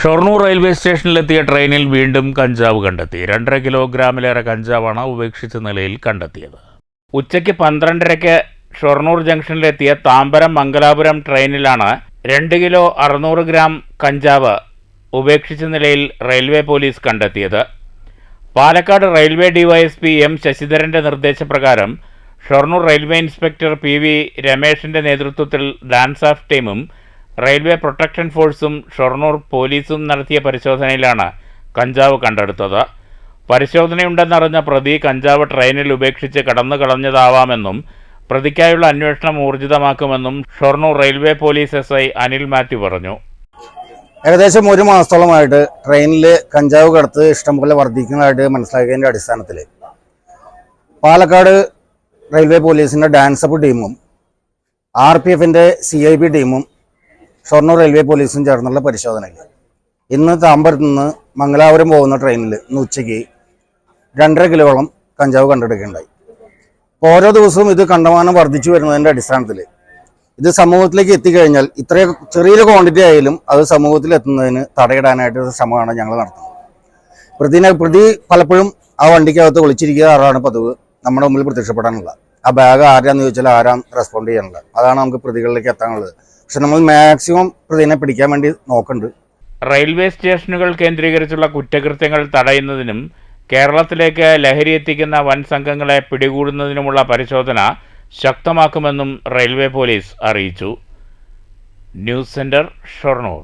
Shoranur railway സ്റ്റേഷനിലെത്തിയ ട്രെയിനിൽ വീണ്ടും കഞ്ചാവ് കണ്ടെത്തി. രണ്ടര കിലോഗ്രാമിലേറെ കഞ്ചാവാണ് ഉപേക്ഷിച്ച നിലയിൽ കണ്ടെത്തിയത്. ഉച്ചയ്ക്ക് പന്ത്രണ്ടരയ്ക്ക് ഷൊർണൂർ ജംഗ്ഷനിലെത്തിയ താമ്പരം മംഗലാപുരം ട്രെയിനിലാണ് രണ്ട് കിലോ അറുന്നൂറ് ഗ്രാം കഞ്ചാവ് ഉപേക്ഷിച്ച നിലയിൽ റെയിൽവേ പോലീസ് കണ്ടെത്തിയത്. പാലക്കാട് റെയിൽവേ ഡിവൈഎസ്പി എം ശശിധരന്റെ നിർദ്ദേശപ്രകാരം Shoranur railway inspector P V രമേഷിന്റെ നേതൃത്വത്തിൽ ഡാൻസ് ഓഫ് ടീമും റെയിൽവേ പ്രൊട്ടക്ഷൻ ഫോഴ്സും ഷൊർണൂർ പോലീസും നടത്തിയ പരിശോധനയിലാണ് കഞ്ചാവ് കണ്ടെടുത്തത്. പരിശോധനയുണ്ടെന്നറിഞ്ഞ പ്രതി കഞ്ചാവ് ട്രെയിനിൽ ഉപേക്ഷിച്ച് കടന്നു കളഞ്ഞതാവാമെന്നും പ്രതിക്കായുള്ള അന്വേഷണം ഊർജിതമാക്കുമെന്നും Shoranur railway police S I Anil Mathew പറഞ്ഞു. ഏകദേശം ഒരു മാസത്തോളമായിട്ട് ട്രെയിനിൽ കഞ്ചാവ് കടത്ത് ഇഷ്ടംപോലെ വർദ്ധിക്കുന്നതായിട്ട് മനസ്സിലാക്കിയതിന്റെ അടിസ്ഥാനത്തിൽ പാലക്കാട് റെയിൽവേ പോലീസിന്റെ ഡാൻസപ്പ് ടീമും ആർ പി എഫിന്റെ സി ഐ ബി ടീമും ഷൊർണൂർ റെയിൽവേ പോലീസും ചേർന്നുള്ള പരിശോധനയിൽ ഇന്ന് താമ്പരത്ത് നിന്ന് മംഗലാപുരം പോകുന്ന ട്രെയിനിൽ ഇന്ന് ഉച്ചയ്ക്ക് രണ്ടര കിലോളം കഞ്ചാവ് കണ്ടെടുക്കുകയുണ്ടായി. ഓരോ ദിവസവും ഇത് കണ്ടമാനം വർദ്ധിച്ചു വരുന്നതിന്റെ അടിസ്ഥാനത്തിൽ ഇത് സമൂഹത്തിലേക്ക് എത്തിക്കഴിഞ്ഞാൽ ഇത്രയും ചെറിയൊരു ക്വാണ്ടിറ്റി ആയാലും അത് സമൂഹത്തിൽ എത്തുന്നതിന് തടയിടാനായിട്ട് ശ്രമമാണ് ഞങ്ങൾ നടത്തുന്നത്. പ്രതിനെ പ്രതി പലപ്പോഴും ആ വണ്ടിക്കകത്ത് ഒളിച്ചിരിക്കാറാണ് പതിവ്. നമ്മുടെ മുമ്പിൽ പ്രത്യക്ഷപ്പെടാനുള്ളത്. ആ ബാഗ് ആരാന്ന് ചോദിച്ചാൽ ആരാം റെസ്പോണ്ട് ചെയ്യാനുള്ളത്? അതാണ് നമുക്ക് പ്രതികളിലേക്ക് എത്താനുള്ളത്. പക്ഷെ നമ്മൾ മാക്സിമം പ്രതിനെ പിടിക്കാൻ വേണ്ടി നോക്കുന്നുണ്ട്. റെയിൽവേ സ്റ്റേഷനുകൾ കേന്ദ്രീകരിച്ചുള്ള കുറ്റകൃത്യങ്ങൾ തടയുന്നതിനും കേരളത്തിലേക്ക് ലഹരി എത്തിക്കുന്ന വൻ സംഘങ്ങളെ പിടികൂടുന്നതിനുമുള്ള പരിശോധന ശക്തമാക്കുമെന്നും റെയിൽവേ പോലീസ് അറിയിച്ചു. News centre Shoranur.